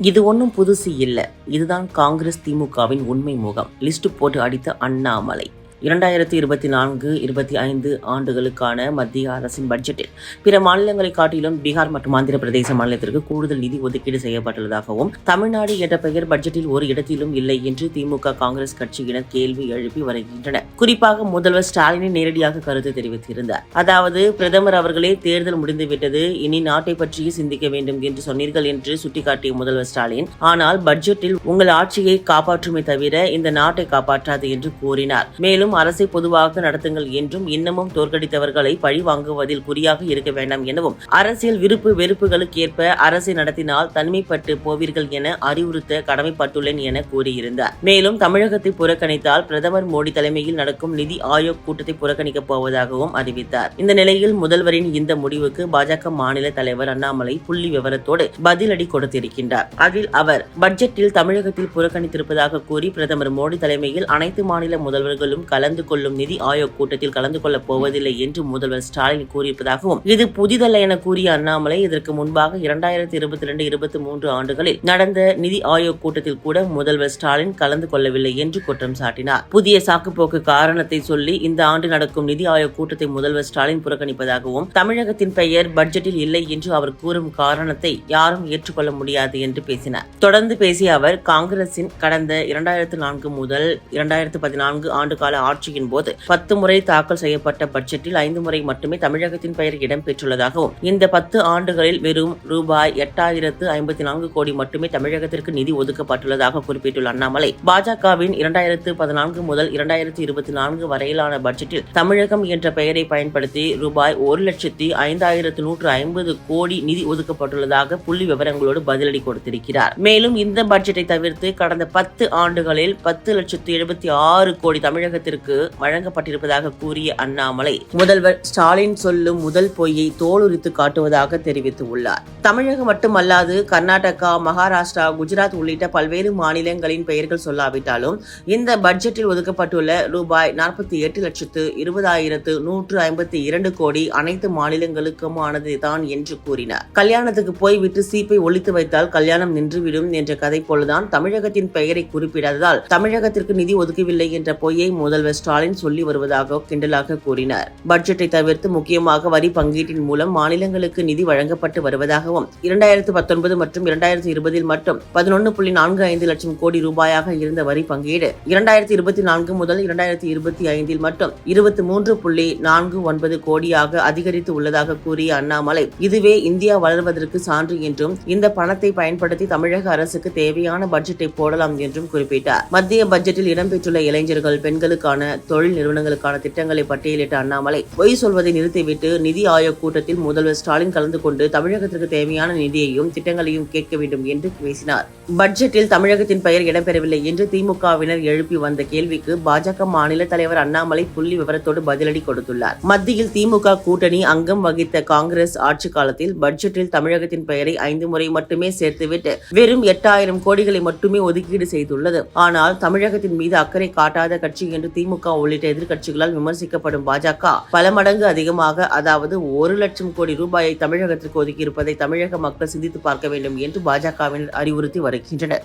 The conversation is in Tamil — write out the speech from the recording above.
இது ஒன்றும் புதுசு இல்லை. இதுதான் காங்கிரஸ் திமுகவின் உண்மை முகம். லிஸ்ட் போட்டு அடித்த அண்ணாமலை. இரண்டாயிரத்தி இருபத்தி நான்கு இருபத்தி ஐந்து ஆண்டுகளுக்கான மத்திய அரசின் பட்ஜெட்டில் பிற மாநிலங்களை காட்டிலும் பீகார் மற்றும் ஆந்திர பிரதேச மாநிலத்திற்கு கூடுதல் நிதி ஒதுக்கீடு செய்யப்பட்டுள்ளதாகவும் தமிழ்நாடு என்ற பெயர் பட்ஜெட்டில் ஒரு இடத்திலும் இல்லை என்று திமுக காங்கிரஸ் கட்சியினர் கேள்வி எழுப்பி வருகின்றனர். குறிப்பாக முதல்வர் ஸ்டாலினை நேரடியாக கருத்து தெரிவித்திருந்தார். அதாவது பிரதமர் அவர்களே தேர்தல் முடிந்துவிட்டது இனி நாட்டை பற்றியே சிந்திக்க வேண்டும் என்று சொன்னீர்கள் என்று சுட்டிக்காட்டிய முதல்வர் ஸ்டாலின் ஆனால் பட்ஜெட்டில் உங்கள் ஆட்சியை காப்பாற்றுமே தவிர இந்த நாட்டை காப்பாற்றாது என்று கூறினார். மேலும் மேலும் அரசை பொதுவாக நடத்துங்கள் என்றும் இன்னமும் தோற்கடித்தவர்களை பழி வாங்குவதில் குறியாக இருக்க வேண்டாம் எனவும் அரசியல் விருப்பு வெறுப்புகளுக்கு ஏற்ப அரசை நடத்தினால் தனிமைப்பட்டு போவீர்கள் என அறிவுறுத்த கடமைப்பட்டுள்ளேன் என கூறியிருந்தார். மேலும் தமிழகத்தை புறக்கணித்தால் பிரதமர் மோடி தலைமையில் நடக்கும் நிதி ஆயோக் கூட்டத்தை புறக்கணிக்கப் போவதாகவும் அறிவித்தார். இந்த நிலையில் முதல்வரின் இந்த முடிவுக்கு பாஜக மாநில தலைவர் அண்ணாமலை புள்ளி விவரத்தோடு பதிலடி கொடுத்திருக்கின்றார். அதில் அவர் பட்ஜெட்டில் தமிழகத்தில் புறக்கணித்திருப்பதாக கூறி பிரதமர் மோடி தலைமையில் அனைத்து மாநில முதல்வர்களும் கலந்து கொள்ளும் நிதி ஆயோக் கூட்டத்தில் கலந்து கொள்ளப் போவதில்லை என்று முதல்வர் ஸ்டாலின் கூறியிருப்பதாகவும் இது புதிதல்ல என கூறிய அண்ணாமலை இதற்கு முன்பாக இரண்டாயிரத்தி இருபத்தி ரெண்டு இருபத்தி மூன்று ஆண்டுகளில் நடந்த நிதி ஆயோக் கூட்டத்தில் கூட முதல்வர் ஸ்டாலின் கலந்து கொள்ளவில்லை என்று குற்றம் சாட்டினார். புதிய சாக்குப்போக்கு காரணத்தை சொல்லி இந்த ஆண்டு நடக்கும் நிதி ஆயோக் கூட்டத்தை முதல்வர் ஸ்டாலின் புறக்கணிப்பதாகவும் தமிழகத்தின் பெயர் பட்ஜெட்டில் இல்லை என்று அவர் கூறும் காரணத்தை யாரும் ஏற்றுக்கொள்ள முடியாது என்று பேசினார். தொடர்ந்து பேசிய அவர் காங்கிரசின் கடந்த இரண்டாயிரத்து நான்கு முதல் இரண்டாயிரத்து பதினான்கு ஆண்டு கால ஆட்சியின் போது பத்து முறை தாக்கல் செய்யப்பட்ட பட்ஜெட்டில் ஐந்து முறை மட்டுமே தமிழகத்தின் பெயர் இடம்பெற்றுள்ளதாகவும் இந்த பத்து ஆண்டுகளில் வெறும் ரூபாய் எட்டாயிரத்து ஐம்பத்தி நான்கு கோடி மட்டுமே தமிழகத்திற்கு நிதி ஒதுக்கப்பட்டுள்ளதாக குறிப்பிட்டுள்ள அண்ணாமலை பாஜகவின் இரண்டாயிரத்து பதினான்கு முதல் இரண்டாயிரத்து இருபத்தி நான்கு வரையிலான பட்ஜெட்டில் தமிழகம் என்ற பெயரை பயன்படுத்தி ரூபாய் ஒரு லட்சத்தி ஐந்தாயிரத்து நூற்று ஐம்பது கோடி நிதி ஒதுக்கப்பட்டுள்ளதாக புள்ளி விவரங்களோடு பதிலடி கொடுத்திருக்கிறார். மேலும் இந்த பட்ஜெட்டை தவிர்த்து கடந்த பத்து ஆண்டுகளில் பத்து லட்சத்து எழுபத்தி ஆறு கோடி தமிழகத்திற்கு வழங்கப்பட்டிருப்பதாக கூறிய அண்ணாமலை முதல்வர் ஸ்டாலின் சொல்லும் முதல் பொய்யை தோலுரித்து காட்டுவதாக தெரிவித்துள்ளார் தமிழகம் மட்டுமல்லாது கர்நாடகா மகாராஷ்டிரா குஜராத் உள்ளிட்ட பல்வேறு மாநிலங்களின் பெயர்கள் சொல்லாவிட்டாலும் இந்த பட்ஜெட்டில் ஒதுக்கப்பட்டுள்ள ரூபாய் நாற்பத்தி எட்டு லட்சத்து இருபதாயிரத்து நூற்று ஐம்பத்தி இரண்டு கோடி அனைத்து மாநிலங்களுக்குமானது தான் என்று கூறினார். கல்யாணத்துக்கு போய்விட்டு சீப்பை ஒழித்து வைத்தால் கல்யாணம் நின்றுவிடும் என்ற கதை போலதான் தமிழகத்தின் பெயரை குறிப்பிடாததால் தமிழகத்திற்கு நிதி ஒதுக்கவில்லை என்ற பொய்யை முதல்வர் ஸ்டாலின் சொல்லி வருவதாக கிண்டலாக கூறினார். பட்ஜெட்டை தவிர்த்து முக்கியமாக வரி பங்கீட்டின் மூலம் மாநிலங்களுக்கு நிதி வழங்கப்பட்டு வருவதாகவும் இரண்டாயிரத்து பத்தொன்பது மற்றும் இரண்டாயிரத்து இருபதில் மட்டும் பதினொன்று புள்ளி நான்கு ஐந்து லட்சம் கோடி ரூபாயாக இருந்த வரி பங்கீடு இரண்டாயிரத்தி இருபத்தி நான்கு முதல் இரண்டாயிரத்தி இருபத்தி ஐந்தில் மட்டும் இருபத்தி மூன்று புள்ளி நான்கு ஒன்பது கோடியாக அதிகரித்து உள்ளதாக கூறிய அண்ணாமலை இதுவே இந்தியா வளர்வதற்கு சான்று என்றும் இந்த பணத்தை பயன்படுத்தி தமிழக அரசுக்கு தேவையான பட்ஜெட்டை போடலாம் என்றும் குறிப்பிட்டார். மத்திய பட்ஜெட்டில் இடம்பெற்றுள்ள இளைஞர்கள் பெண்களுக்கான தொழில் நிறுவனங்களுக்கான திட்டங்களை பட்டியலிட்ட அண்ணாமலை பொய் சொல்வதை நிறுத்திவிட்டு நிதி ஆயோக் கூட்டத்தில் முதல்வர் ஸ்டாலின் கலந்து கொண்டு தமிழகத்திற்கு தேவையான நிதியையும் திட்டங்களையும் கேட்க வேண்டும் என்று பேசினார். பட்ஜெட்டில் தமிழகத்தின் பெயர் இடம்பெறவில்லை என்று திமுகவினர் எழுப்பி வந்த கேள்விக்கு பாஜக மாநில தலைவர் அண்ணாமலை புள்ளி விவரத்தோடு பதிலடி கொடுத்துள்ளார். மத்தியில் திமுக கூட்டணி அங்கம் வகித்த காங்கிரஸ் ஆட்சி காலத்தில் பட்ஜெட்டில் தமிழகத்தின் பெயரை ஐந்து முறை மட்டுமே சேர்த்துவிட்டு வெறும் எட்டாயிரம் கோடிகளை மட்டுமே ஒதுக்கீடு செய்துள்ளது. ஆனால் தமிழகத்தின் மீது அக்கறை காட்டாத கட்சி என்று திமுக உள்ளிட்ட எதிர்க்கட்சிகளால் விமர்சிக்கப்படும் பாஜக பல மடங்கு அதிகமாக அதாவது ஒரு லட்சம் கோடி ரூபாயை தமிழகத்திற்கு ஒதுக்கியிருப்பதை தமிழக மக்கள் சிந்தித்து பார்க்க வேண்டும் என்று பாஜகவினர் அறிவுறுத்தி வருகின்றனர்.